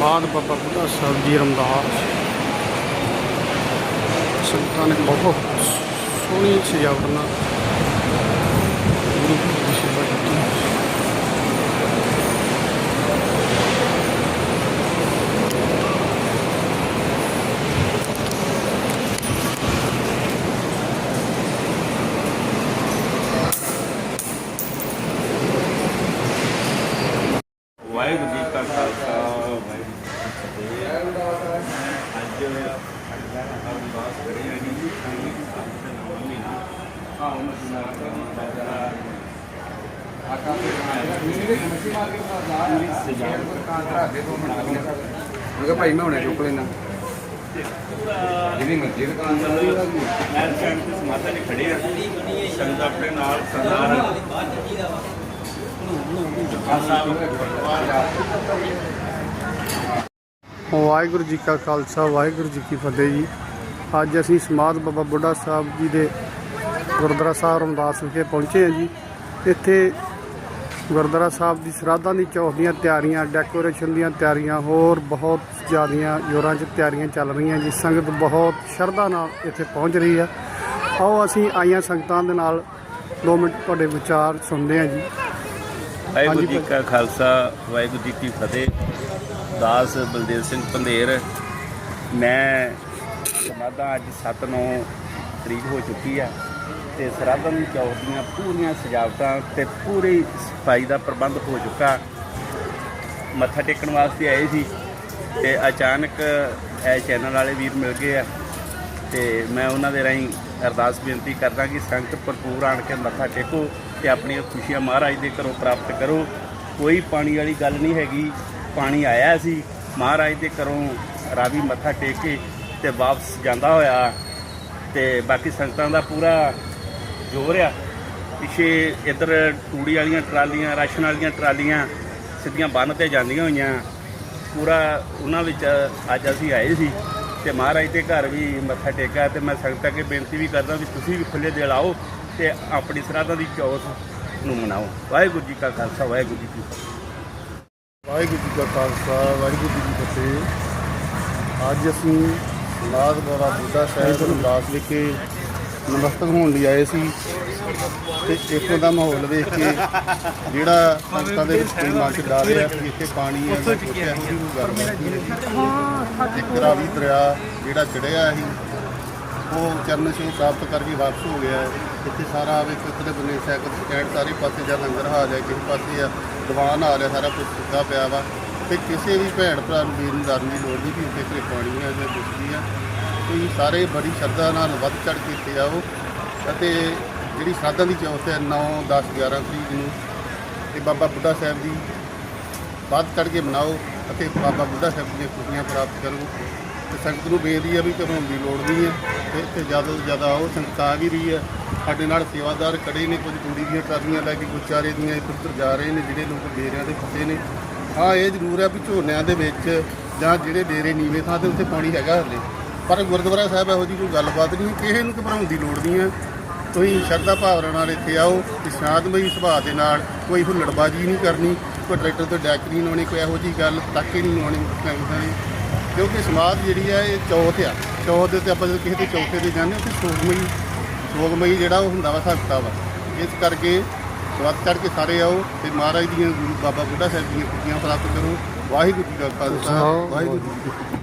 ਸਮਾਧ ਬਾਬਾ ਬੁੱਢਾ ਸਾਹਿਬ ਜੀ ਰਮਦਾਸ। ਸੰਗਤਾਂ ਨੇ ਬਹੁਤ ਸੋਹਣੀ ਸਜਾਵਟ ਨਾਲ ਗੁਰੂ ਘਰ ਦੀ ਸੇਵਾ ਕੀਤੀ ਵਾਹਿਗੁਰੂ ਜੀ ਕਾ ਖਾਲਸਾ ਵਾਹਿਗੁਰੂ ਜੀ ਕੀ ਫਤਿਹ ਅੱਜ ਸਾਡਾ ਅਰਦਾਸ ਕਰੀ ਹੈ ਜੀ ਸੰਗੀ ਦੀ ਦਾ ਦੀ ਦਾ ਤੇ ਮੈਂ ਕਿਹਾ ਭਾਈ ਮੈਂ ਹੁਣੇ ਚੁੱਕ ਲੈਣਾ ਜਿਹਦੀ ਮਰਜ਼ੀ ਦੁਕਾਨ ਦਾ ਮੈਂ ਸੈਂਟ ਤੇ ਸਮਾਧਾ ਨੇ ਖੜੇ ਆ ਸੰਗਤ ਆਪਣੇ ਨਾਲ ਸਰਦਾਰ ਵਾਹਿਗੁਰੂ ਜੀ ਕਾ ਖਾਲਸਾ ਵਾਹਿਗੁਰੂ ਜੀ ਕੀ ਫਤਿਹ ਜੀ। ਅੱਜ ਅਸੀਂ ਸਮਾਧ ਬਾਬਾ ਬੁੱਢਾ ਸਾਹਿਬ ਜੀ ਦੇ ਗੁਰਦੁਆਰਾ ਸਾਹਿਬ ਰਮਦਾਸ ਵਿਖੇ ਪਹੁੰਚੇ ਹਾਂ ਜੀ। ਇੱਥੇ ਗੁਰਦੁਆਰਾ ਸਾਹਿਬ ਦੀ ਸ਼ਰਾਧਾਂ ਦੀ ਚੌਥ ਦੀਆਂ ਤਿਆਰੀਆਂ ਡੈਕੋਰੇਸ਼ਨ ਦੀਆਂ ਤਿਆਰੀਆਂ ਹੋਰ ਬਹੁਤ ਜ਼ਿਆਦੀਆਂ ਜ਼ੋਰਾਂ 'ਚ ਤਿਆਰੀਆਂ ਚੱਲ ਰਹੀਆਂ ਜੀ। ਸੰਗਤ ਬਹੁਤ ਸ਼ਰਧਾ ਨਾਲ ਇੱਥੇ ਪਹੁੰਚ ਰਹੀ ਹੈ। ਆਓ ਅਸੀਂ ਆਈਆਂ ਸੰਗਤਾਂ ਦੇ ਨਾਲ 2 ਮਿੰਟ ਤੁਹਾਡੇ ਵਿਚਾਰ ਸੁਣਦੇ ਹਾਂ ਜੀ। ਵਾਹਿਗੁਰੂ ਜੀ ਕਾ ਖਾਲਸਾ ਵਾਹਿਗੁਰੂ ਜੀ ਕੀ ਫਤਿਹ। ਦਾਸ ਬਲਦੇਵ ਸਿੰਘ ਪੰਧੇਰ। ਮੈਂ ਸਮਾਧਾਂ ਅੱਜ 7-9 ਤਰੀਕ ਹੋ ਚੁੱਕੀ ਆ ਤੇ ਸਰਾਧਾਂ ਚੌਕ ਦੀਆਂ ਪੂਰੀਆਂ ਸਜਾਵਟਾਂ ਤੇ ਪੂਰੀ ਸਫ਼ਾਈ ਦਾ ਪ੍ਰਬੰਧ ਹੋ ਚੁੱਕਾ। ਮੱਥਾ ਟੇਕਣ ਵਾਸਤੇ ਆਏ ਸੀ ਤੇ ਅਚਾਨਕ ਇਹ ਚੈਨਲ ਵਾਲੇ ਵੀਰ ਮਿਲ ਗਏ ਆ ਤੇ ਮੈਂ ਉਹਨਾਂ ਦੇ ਰਾਹੀਂ ਅਰਦਾਸ ਬੇਨਤੀ ਕਰਦਾ ਕਿ ਸੰਗਤ ਭਰਪੂਰ ਆਣ ਕੇ ਮੱਥਾ ਟੇਕੋ ਤੇ ਆਪਣੀਆਂ ਖੁਸ਼ੀਆਂ ਮਹਾਰਾਜ ਦੇ ਘਰੋਂ ਪ੍ਰਾਪਤ ਕਰੋ। ਕੋਈ ਪਾਣੀ ਵਾਲੀ ਗੱਲ ਨਹੀਂ ਹੈਗੀ। ਪਾਣੀ ਆਇਆ ਸੀ। ਮਹਾਰਾਜ ਦੇ ਘਰੋਂ ਰਾਵੀ ਮੱਥਾ ਟੇਕ ਕੇ ਤੇ ਵਾਪਸ ਜਾਂਦਾ ਹੋਇਆ। ਤੇ ਬਾਕੀ ਸੰਗਤਾਂ ਦਾ ਪੂਰਾ ਜੋਰ ਆ। ਪਿੱਛੇ ਇੱਧਰ ਟੂੜੀ ਵਾਲੀਆਂ ਟਰਾਲੀਆਂ, ਰਾਸ਼ਨ ਵਾਲੀਆਂ ਟਰਾਲੀਆਂ ਸਿੱਧੀਆਂ ਬੰਨ ਤੇ ਜਾਂਦੀਆਂ ਹੋਈਆਂ। ਪੂਰਾ ਉਹਨਾਂ ਵਿੱਚ ਅੱਜ ਅਸੀਂ ਆਏ ਸੀ ਤੇ ਮਹਾਰਾਜ ਦੇ ਘਰ ਵੀ ਮੱਥਾ ਟੇਕਿਆ ਤੇ ਮੈਂ ਸੰਗਤਾਂ ਅੱਗੇ ਬੇਨਤੀ ਵੀ ਕਰਦਾ ਵੀ ਤੁਸੀਂ ਵੀ ਖੁੱਲੇ ਦਿਲ ਆਓ ਤੇ ਆਪਣੀ ਸਰਾਧਾਂ ਦੀ ਚੌਥ ਨੂੰ ਮਨਾਓ। ਵਾਹਿਗੁਰੂ ਜੀ ਕਾ ਖਾਲਸਾ, ਵਾਹਿਗੁਰੂ ਜੀ ਕੀ ਫਤਿਹ। ਵਾਹਿਗੁਰੂ ਜੀ ਕਾ ਖਾਲਸਾ ਵਾਹਿਗੁਰੂ ਜੀ ਕੀ ਫਤਿਹ। ਅੱਜ ਅਸੀਂ ਸਮਾਧ ਬਾਬਾ ਬੁੱਢਾ ਸਾਹਿਬ ਰਮਦਾਸ ਵਿਖੇ ਨਮਸਤਕ ਹੋਣ ਲਈ ਆਏ ਸੀ ਤੇ ਇੱਥੋਂ ਦਾ ਮਾਹੌਲ ਵੇਖ ਕੇ ਜਿਹੜਾ ਸੰਗਤਾਂ ਦੇ ਵਿੱਚ ਕੋਈ ਚ ਡਰ ਰਿਹਾ ਕਿ ਇੱਥੇ ਪਾਣੀ ਹੈ ਇੱਕ ਰਾਵੀ ਦਰਿਆ ਜਿਹੜਾ ਚੜਿਆ ਸੀ ਉਹ ਚਰਨ ਸਿੰਘ ਪ੍ਰਾਪਤ ਕਰਕੇ ਵਾਪਸ ਹੋ ਗਿਆ ਹੈ। ਇੱਥੇ ਸਾਰਾ ਵੇਖ ਕਿਤੇ ਬੰਨੇ ਸਾਈਕਲ ਸਟੈਂਡ ਸਾਰੇ ਪਾਸੇ ਜਾਂ ਲੰਗਰ ਹਾਲ ਹੈ, ਕਿਸੇ ਪਾਸੇ ਆ, ਦੀਵਾਨ ਆ ਰਿਹਾ ਸਾਰਾ ਕੁਝ ਸੁੱਕਾ ਪਿਆ ਵਾ। ਤੇ ਕਿਸੇ ਵੀ ਭੈਣ ਭਰਾ ਨੂੰ ਵੀਰ ਨੂੰ ਡਰਨ ਦੀ ਲੋੜ ਨਹੀਂ ਕਿ ਇੱਥੇ ਕੋਈ ਪਾਣੀ ਆ ਜਾਂ ਕੁਛ ਵੀ ਆ। ਤੁਸੀਂ ਸਾਰੇ ਬੜੀ ਸ਼ਰਧਾ ਨਾਲ ਵੱਧ ਚੜ ਕੇ ਇੱਥੇ ਆਓ। ਅਤੇ ਜਿਹੜੀ ਸ਼ਰਾਧਾਂ ਦੀ ਚੌਥ ਹੈ 9 10 11 ਤਰੀਕ ਨੂੰ ਤੇ ਬਾਬਾ ਬੁੱਢਾ ਸਾਹਿਬ ਦੀ ਵੱਧ ਚੜ ਕੇ ਮਨਾਓ ਅਤੇ ਬਾਬਾ ਬੁੱਢਾ ਸਾਹਿਬ ਦੀਆਂ ਖੁਸ਼ੀਆਂ ਪ੍ਰਾਪਤ ਕਰੋ। ਤੇ ਸੰਗਤ ਨੂੰ ਬੇਨਤੀ ਹੈ ਵੀ ਘਬਰਾਉਣ ਦੀ ਲੋੜ ਨਹੀਂ ਹੈ ਤੇ ਇੱਥੇ ਜ਼ਿਆਦਾ ਤੋਂ ਜ਼ਿਆਦਾ ਆਓ, ਸੰਗਤ ਆ ਵੀ ਰਹੀ ਹੈ। ਸਾਡੇ ਨਾਲ ਸੇਵਾਦਾਰ ਖੜੇ ਨੇ, ਕੁਝ ਕੁੜੀ ਦੀਆਂ ਟਰਾਲੀਆਂ ਲੈ ਕੇ ਗੁਚਾਰੇ ਦੀਆਂ ਇੱਧਰ ਉੱਧਰ ਜਾ ਰਹੇ ਨੇ, ਜਿਹੜੇ ਲੋਕ ਡੇਰਿਆਂ ਦੇ ਫਸੇ ਨੇ। ਹਾਂ ਇਹ ਜ਼ਰੂਰ ਹੈ ਵੀ ਝੋਨਿਆਂ ਦੇ ਵਿੱਚ ਜਾਂ ਜਿਹੜੇ ਡੇਰੇ ਨੀਵੇਂ ਥਾਂ ਤੇ ਉੱਥੇ ਪਾਣੀ ਹੈਗਾ ਹਲੇ। ਪਰ ਗੁਰਦੁਆਰਾ ਸਾਹਿਬ ਇਹੋ ਜਿਹੀ ਕੋਈ ਗੱਲਬਾਤ ਨਹੀਂ ਕਿਸੇ ਨੂੰ ਘਬਰਾਉਣ ਦੀ ਲੋੜ ਨਹੀਂ ਹੈ। ਤੁਸੀਂ ਸ਼ਰਧਾ ਭਾਵਨਾ ਨਾਲ ਇੱਥੇ ਆਓ ਤੇ ਸ਼ਾਂਤਮਈ ਸੁਭਾਅ ਦੇ ਨਾਲ, ਕੋਈ ਹੁੱਲੜਬਾਜੀ ਨਹੀਂ ਕਰਨੀ, ਕੋਈ ਟਰੈਕਟਰ ਤੋਂ ਡੈਕ ਨਹੀਂ ਲਾਉਣੀ, ਕੋਈ ਇਹੋ ਜਿਹੀ ਗੱਲ ਤੱਕ ਹੀ ਨਹੀਂ ਲਾਉਣੀ ਸੰਗਤਾਂ ਨੇ ਕਿਉਂਕਿ ਸਮਾਧ ਜਿਹੜੀ ਹੈ ਇਹ ਚੌਥ ਆ। ਚੌਥ ਦੇ ਉੱਤੇ ਆਪਾਂ ਜਦੋਂ ਕਿਸੇ ਦੇ ਚੌਥੇ ਤੇ ਜਾਂਦੇ ਹਾਂ, ਉੱਥੇ ਸੋਗਮਈ ਸੋਗਮਈ ਜਿਹੜਾ ਉਹ ਹੁੰਦਾ ਵਾ ਸਕਤਾ ਵਾ। ਇਸ ਕਰਕੇ ਵੱਧ ਚੜ ਕੇ ਸਾਰੇ ਆਓ ਤੇ ਮਹਾਰਾਜ ਦੀਆਂ ਗੁਰੂ ਬਾਬਾ ਬੁੱਢਾ ਸਾਹਿਬ ਦੀਆਂ ਖੁਸ਼ੀਆਂ ਪ੍ਰਾਪਤ ਕਰੋ। ਵਾਹਿਗੁਰੂ ਜੀ ਕਾ ਖਾਲਸਾ ਵਾਹਿਗੁਰੂ ਜੀ ਕੀ ਫਤਿਹ।